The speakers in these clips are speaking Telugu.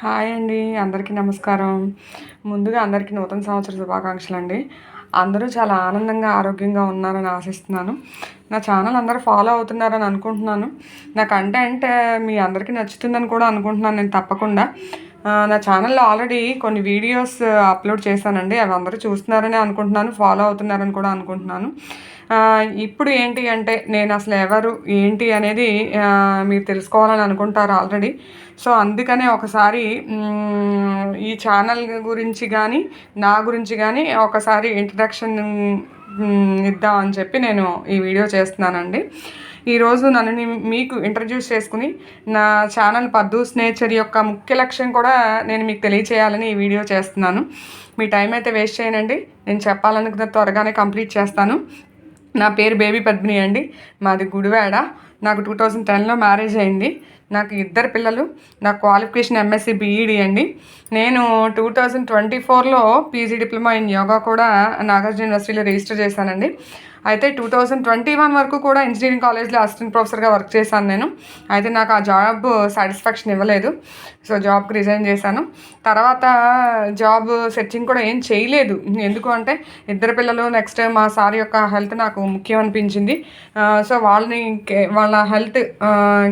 హాయ్ అండి అందరికీ నమస్కారం. ముందుగా అందరికీ నూతన సంవత్సర శుభాకాంక్షలు అండి అందరూ చాలా ఆనందంగా ఆరోగ్యంగా ఉన్నారని ఆశిస్తున్నాను. నా ఛానల్ అందరూ ఫాలో అవుతున్నారని అనుకుంటున్నాను. నా కంటెంట్ మీ అందరికీ నచ్చుతుందని కూడా అనుకుంటున్నాను నేను తప్పకుండా. నా ఛానల్లో ఆల్రెడీ కొన్ని వీడియోస్ అప్లోడ్ చేశానండి. అవి అందరూ చూస్తున్నారని అనుకుంటున్నాను ఫాలో అవుతున్నారని కూడా అనుకుంటున్నాను. ఇప్పుడు ఏంటి అంటే నేను అసలు ఎవరు ఏంటి అనేది మీరు తెలుసుకోవాలని అనుకుంటారు ఆల్రెడీ. సో అందుకనే ఒకసారి ఈ ఛానల్ గురించి కానీ నా గురించి కానీ ఒకసారి ఇంట్రడక్షన్ ఇద్దాం అని చెప్పి నేను ఈ వీడియో చేస్తున్నానండి. ఈరోజు నన్ను మీకు ఇంట్రడ్యూస్ చేసుకుని నా ఛానల్ పద్దూస్ నేచర్ యొక్క ముఖ్య లక్ష్యం కూడా నేను మీకు తెలియచేయాలని ఈ వీడియో చేస్తున్నాను. మీ టైం అయితే వేస్ట్ చేయనండి. నేను చెప్పాలనుకున్న త్వరగానే కంప్లీట్ చేస్తాను. నా పేరు బేబీ పద్మిని అండి. మాది గుడివాడ. నాకు టూ థౌజండ్ టెన్లో మ్యారేజ్ అయింది. నాకు ఇద్దరు పిల్లలు నా క్వాలిఫికేషన్ ఎంఎస్సి బీఈడి అండి. నేను టూ థౌజండ్ ట్వంటీ ఫోర్లో పీజీ డిప్లొమా ఇన్ యోగా కూడా నాగార్జున యూనివర్సిటీలో రిజిస్టర్ చేశానండి. అయితే టూ థౌజండ్ ట్వంటీ వన్ వరకు కూడా ఇంజనీరింగ్ కాలేజ్లో అసిస్టెంట్ ప్రొఫెసర్గా వర్క్ చేశాను నేను. అయితే నాకు ఆ జాబ్ సాటిస్ఫాక్షన్ ఇవ్వలేదు. సో జాబ్కి రిజైన్ చేశాను. తర్వాత జాబ్ సెర్చింగ్ కూడా ఏం చేయలేదు. ఎందుకు అంటే ఇద్దరు పిల్లలు నెక్స్ట్ మా సార్ యొక్క హెల్త్ నాకు ముఖ్యం అనిపించింది. సో వాళ్ళని కే- వాళ్ళ హెల్త్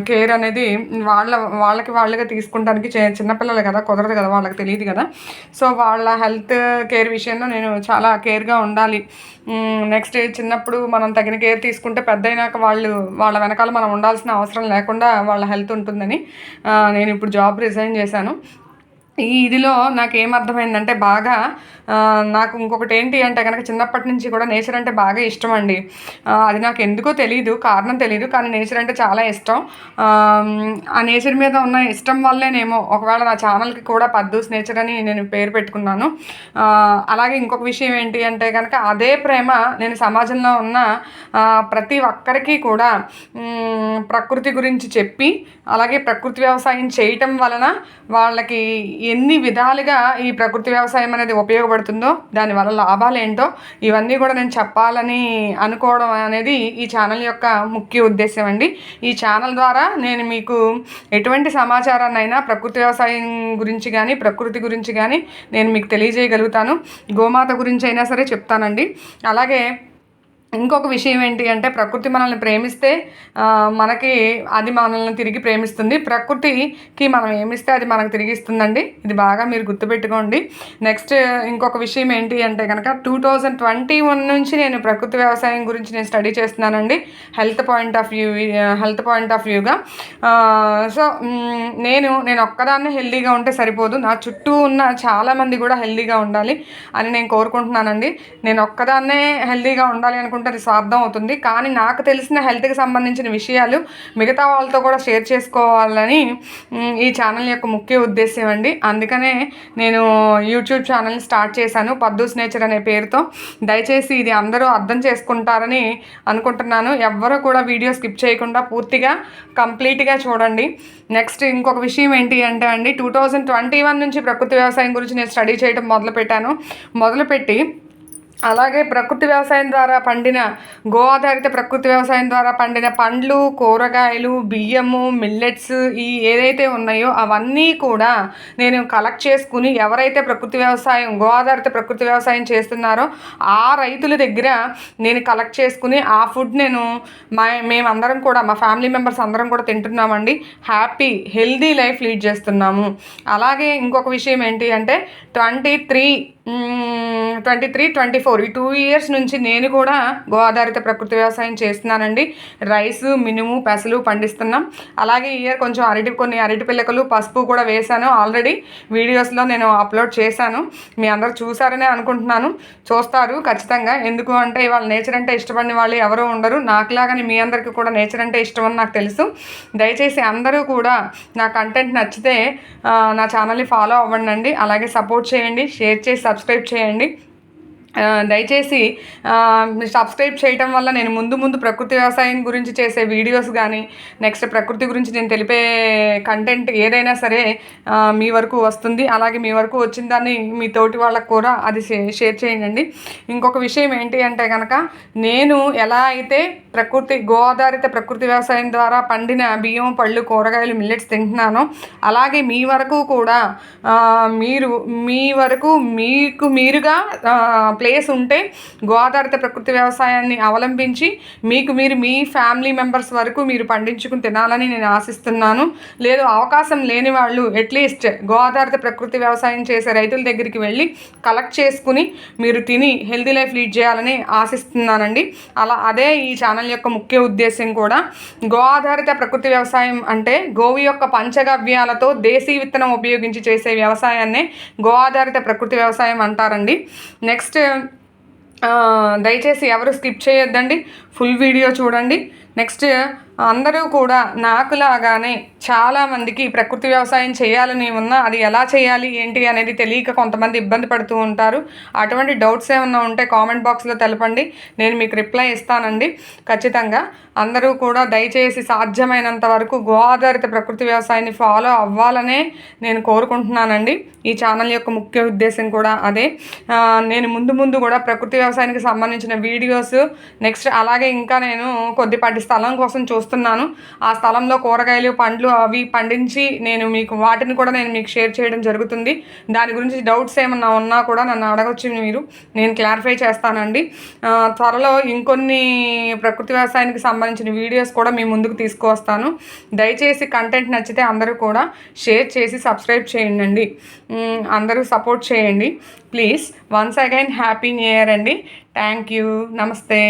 కేర్ అనేది వాళ్ళ వాళ్ళకి వాళ్ళగా తీసుకుంటానికి చిన్నపిల్లలు కదా కుదరదు కదా వాళ్ళకి తెలియదు కదా. సో వాళ్ళ హెల్త్ కేర్ విషయంలో నేను చాలా కేర్గా ఉండాలి. నెక్స్ట్ చిన్నప్పుడు మనం తగిన కేర్ తీసుకుంటే పెద్ద అయినాక వాళ్ళు వాళ్ళ వెనకాల మనం ఉండాల్సిన అవసరం లేకుండా వాళ్ళ హెల్త్ ఉంటుందని నేను ఇప్పుడు జాబ్ రిజైన్ చేశాను. ఈ ఇదిలో నాకు ఏం అర్థమైందంటే బాగా నాకు ఇంకొకటి ఏంటి అంటే కనుక చిన్నప్పటి నుంచి కూడా నేచర్ అంటే బాగా ఇష్టం అండి అది నాకు ఎందుకో తెలియదు కారణం తెలియదు కానీ నేచర్ అంటే చాలా ఇష్టం. ఆ, నేచర్ మీద ఉన్న ఇష్టం వల్లేనేమో. ఒకవేళ నా ఛానల్కి కూడా పద్దూస్ నేచర్ అని నేను పేరు పెట్టుకున్నాను. అలాగే ఇంకొక విషయం ఏంటి అంటే కనుక అదే ప్రేమ నేను సమాజంలో ఉన్న ప్రతి ఒక్కరికి కూడా ప్రకృతి గురించి చెప్పి అలాగే ప్రకృతి వ్యవసాయం చేయటం వలన వాళ్ళకి ఎన్ని విధాలుగా ఈ ప్రకృతి వ్యవసాయం అనేది ఉపయోగపడుతుందో దానివల్ల లాభాలు ఏంటో ఇవన్నీ కూడా నేను చెప్పాలని అనుకోవడం అనేది ఈ ఛానల్ యొక్క ముఖ్య ఉద్దేశం అండి. ఈ ఛానల్ ద్వారా నేను మీకు ఎటువంటి సమాచారాన్నైనా ప్రకృతి వ్యవసాయం గురించి కానీ ప్రకృతి గురించి కానీ నేను మీకు తెలియజేయగలుగుతాను. గోమాత గురించి అయినా సరే చెప్తానండి. అలాగే ఇంకొక విషయం ఏంటి అంటే ప్రకృతి మనల్ని ప్రేమిస్తే మనకి అది మనల్ని తిరిగి ప్రేమిస్తుంది. ప్రకృతికి మనం ఏమిస్తే అది మనకు తిరిగి ఇస్తుందండి. ఇది బాగా మీరు గుర్తుపెట్టుకోండి. నెక్స్ట్ ఇంకొక విషయం ఏంటి అంటే కనుక టూ థౌజండ్ ట్వంటీ వన్ నుంచి నేను ప్రకృతి వ్యవసాయం గురించి నేను స్టడీ చేస్తున్నానండి. Health point of view health point of వ్యూగా. So నేను నేను ఒక్కదాన్నే హెల్దీగా ఉంటే సరిపోదు. నా చుట్టూ ఉన్న చాలామంది కూడా హెల్దీగా ఉండాలి అని నేను కోరుకుంటున్నానండి. నేను ఒక్కదాన్నే హెల్దీగా ఉండాలి అనుకుంటున్నాను అనుకుంటే అది సార్థం అవుతుంది. కానీ నాకు తెలిసిన హెల్త్కి సంబంధించిన విషయాలు మిగతా వాళ్ళతో కూడా షేర్ చేసుకోవాలని ఈ ఛానల్ యొక్క ముఖ్య ఉద్దేశం అండి. అందుకనే నేను యూట్యూబ్ ఛానల్ స్టార్ట్ చేశాను పద్దూస్ నేచర్ అనే పేరుతో. దయచేసి ఇది అందరూ అర్థం చేసుకుంటారని అనుకుంటున్నాను. ఎవ్వరూ కూడా వీడియో స్కిప్ చేయకుండా పూర్తిగా కంప్లీట్గా చూడండి. నెక్స్ట్ ఇంకొక విషయం ఏంటి అంటే అండి టూ థౌజండ్ ట్వంటీ వన్ నుంచి ప్రకృతి వ్యవసాయం గురించి నేను స్టడీ చేయడం మొదలుపెట్టాను. మొదలుపెట్టి అలాగే ప్రకృతి వ్యవసాయం ద్వారా పండిన గో ఆధారిత ప్రకృతి వ్యవసాయం ద్వారా పండిన పండ్లు కూరగాయలు బియ్యము మిల్లెట్స్ ఈ ఏదైతే ఉన్నాయో అవన్నీ కూడా నేను కలెక్ట్ చేసుకుని ఎవరైతే ప్రకృతి వ్యవసాయం గో ఆధారిత ప్రకృతి వ్యవసాయం చేస్తున్నారో ఆ రైతుల దగ్గర నేను కలెక్ట్ చేసుకుని ఆ ఫుడ్ నేను మా మేమందరం కూడా మా ఫ్యామిలీ మెంబర్స్ అందరం కూడా తింటున్నామండి. హ్యాపీ హెల్దీ లైఫ్ లీడ్ చేస్తున్నాము. అలాగే ఇంకొక విషయం ఏంటి అంటే twenty three twenty three twenty four ఈ టూ ఇయర్స్ నుంచి నేను కూడా గో ఆధారిత ప్రకృతి వ్యవసాయం చేస్తున్నానండి. రైస్ మినుము పెసలు పండిస్తున్నాం. అలాగే ఈ ఇయర్ కొంచెం అరటి కొన్ని అరటి పిల్లకలు పసుపు కూడా వేశాను. ఆల్రెడీ వీడియోస్లో నేను అప్లోడ్ చేశాను. మీ అందరు చూసారనే అనుకుంటున్నాను. చూస్తారు ఖచ్చితంగా. ఎందుకు అంటే ఇవాళ నేచర్ అంటే ఇష్టపడిన వాళ్ళు ఎవరూ ఉండరు. నాకులాగానే మీ అందరికీ కూడా నేచర్ అంటే ఇష్టం అని నాకు తెలుసు. దయచేసి అందరూ కూడా నా కంటెంట్ నచ్చితే నా ఛానల్ని ఫాలో అవ్వండి అలాగే సపోర్ట్ చేయండి. షేర్ చేసి సబ్స్క్రైబ్ చేయండి. దయచేసి సబ్స్క్రైబ్ చేయటం వల్ల నేను ముందు ముందు ప్రకృతి వ్యవసాయం గురించి చేసే వీడియోస్ కానీ నెక్స్ట్ ప్రకృతి గురించి నేను తెలిపే కంటెంట్ ఏదైనా సరే మీ వరకు వస్తుంది. అలాగే మీ వరకు వచ్చిన దాన్ని మీ తోటి వాళ్ళకు కూడా అది షేర్ చేయండి. ఇంకొక విషయం ఏంటి అంటే కనుక నేను ఎలా అయితే ప్రకృతి గో ఆధారిత ప్రకృతి వ్యవసాయం ద్వారా పండిన బియ్యం పళ్ళు కూరగాయలు మిల్లెట్స్ తింటున్నానో అలాగే మీ వరకు కూడా మీరు మీ వరకు మీకు మీరుగా ప్లేస్ ఉంటే గో ఆధారిత ప్రకృతి వ్యవసాయాన్ని అవలంబించి మీకు మీరు మీ ఫ్యామిలీ మెంబర్స్ వరకు మీరు పండించుకుని తినాలని నేను ఆశిస్తున్నాను. లేదు అవకాశం లేని వాళ్ళు అట్లీస్ట్ గో ఆధారిత ప్రకృతి వ్యవసాయం చేసే రైతుల దగ్గరికి వెళ్ళి కలెక్ట్ చేసుకుని మీరు తిని హెల్తీ లైఫ్ లీడ్ చేయాలని ఆశిస్తున్నానండి. అలా అదే ఈ ఛానల్ యొక్క ముఖ్య ఉద్దేశం కూడా గో ఆధారిత ప్రకృతి వ్యవసాయం అంటే గోవి యొక్క పంచగవ్యాలతో దేశీ విత్తనం ఉపయోగించి చేసే వ్యవసాయాన్నే గో ఆధారిత ప్రకృతి వ్యవసాయం అంటారండి. నెక్స్ట్ దయచేసి ఎవరు స్కిప్ చేయొద్దండి. ఫుల్ వీడియో చూడండి. నెక్స్ట్ అందరూ కూడా నాకులాగానే చాలామందికి ప్రకృతి వ్యవసాయం చేయాలని ఉన్నా అది ఎలా చేయాలి ఏంటి అనేది తెలియక కొంతమంది ఇబ్బంది పడుతూ ఉంటారు. అటువంటి డౌట్స్ ఏమన్నా ఉంటే కామెంట్ బాక్స్లో తెలపండి. నేను మీకు రిప్లై ఇస్తానండి. ఖచ్చితంగా అందరూ కూడా దయచేసి సాధ్యమైనంత వరకు గో ఆధారిత ప్రకృతి వ్యవసాయాన్ని ఫాలో అవ్వాలనే నేను కోరుకుంటున్నానండి. ఈ ఛానల్ యొక్క ముఖ్య ఉద్దేశం కూడా అదే. నేను ముందు ముందు కూడా ప్రకృతి వ్యవసాయానికి సంబంధించిన వీడియోస్ నెక్స్ట్ అలాగే ఇంకా నేను కొద్దిపాటి స్థలం కోసం చూస్తున్నాను. ఆ స్థలంలో కూరగాయలు పండ్లు అవి పండించి నేను మీకు వాటిని కూడా నేను మీకు షేర్ చేయడం జరుగుతుంది. దాని గురించి డౌట్స్ ఏమన్నా ఉన్నా కూడా నన్ను అడగొచ్చు మీరు. నేను క్లారిఫై చేస్తానండి. త్వరలో ఇంకొన్ని ప్రకృతి వ్యవసాయానికి సంబంధించిన వీడియోస్ కూడా మీ ముందుకు తీసుకువస్తాను. దయచేసి కంటెంట్ నచ్చితే అందరూ కూడా షేర్ చేసి సబ్స్క్రైబ్ చేయండి. అందరూ సపోర్ట్ చేయండి. Please once again happy new year అండి. Thank you. నమస్తే.